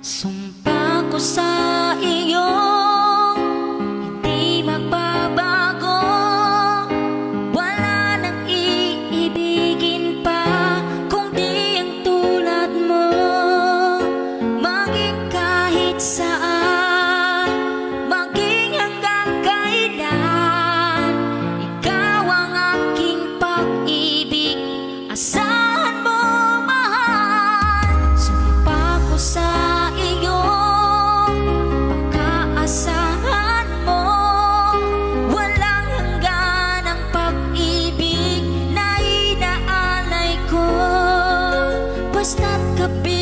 Sumpa ko sa Stop the beat.